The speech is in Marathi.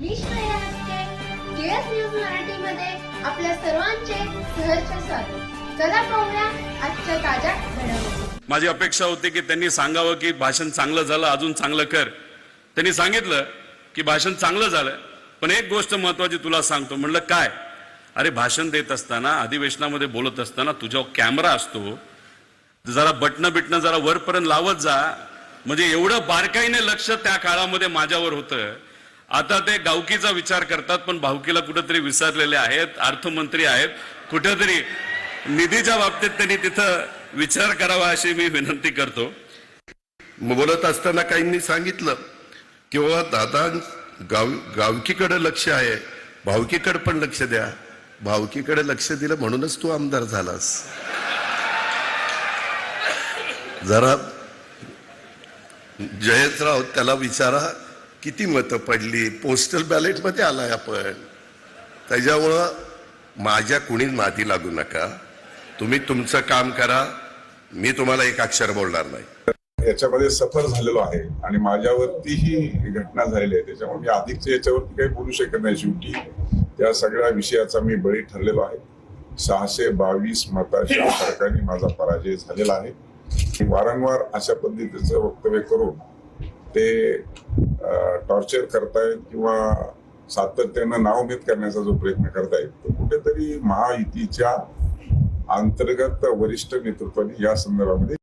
मी श्रेया केएस न्यूज आपल्या सर्वांचे सहर्ष स्वागत. चला पाहूया आजच्या ताज्या घडामोडी. माझी अपेक्षा होती की त्यांनी सांगावं की भाषण चांगलं झालं अजून चांगलं कर. त्यांनी सांगितलं की भाषण चांगलं झालं पण एक गोष्ट महत्वाची तुला सांगतो. म्हणलं काय? अरे भाषण देत असताना अधिवेशनामध्ये बोलत असताना तुझ्यावर कॅमेरा असतो. जरा बटणं बिटणं जरा वरपर्यंत लावत जा. म्हणजे एवढं बारकाईने लक्ष त्या काळामध्ये माझ्यावर होतं. आता ते गावकीचा विचार करतात पण भावकीला कुठेतरी विसरलेले आहेत अर्थमंत्री आहेत. कुठेतरी निधीच्या बाबतीत त्यांनी तिथं विचार करावा अशी मी विनंती करतो. बोलत असताना काहींनी सांगितलं की बाबा दादा गाव गावकीकडे लक्ष आहे. भावकीकडे पण लक्ष द्या. भावकीकडे लक्ष दिलं म्हणूनच तू आमदार झालास. जरा जयंतराव त्याला विचारा. किती मतं पडली? पोस्टल बॅलेटमध्ये आलाय आपण. त्याच्यामुळं माझ्या कुणीच नादी लागू नका. तुम्ही तुमचं काम करा. मी तुम्हाला एक अक्षर बोलणार नाही. याच्यामध्ये सफर झालेलो आहे आणि माझ्यावरती ही घटना झालेली आहे. त्याच्यामुळे मी अधिकच याच्यावरती काही बोलू शकत नाही शेवटी. त्या सगळ्या विषयाचा मी बळी ठरलेलो आहे. सहाशे बावीस मताच्या फरकाने माझा पराजय झालेला आहे. वारंवार अशा पद्धतीचं वक्तव्य करून ते टॉर्चर करतायत किंवा सातत्यानं नावमेद करण्याचा जो प्रयत्न करतायत तो कुठेतरी महायुतीच्या अंतर्गत वरिष्ठ नेतृत्वाने या संदर्भामध्ये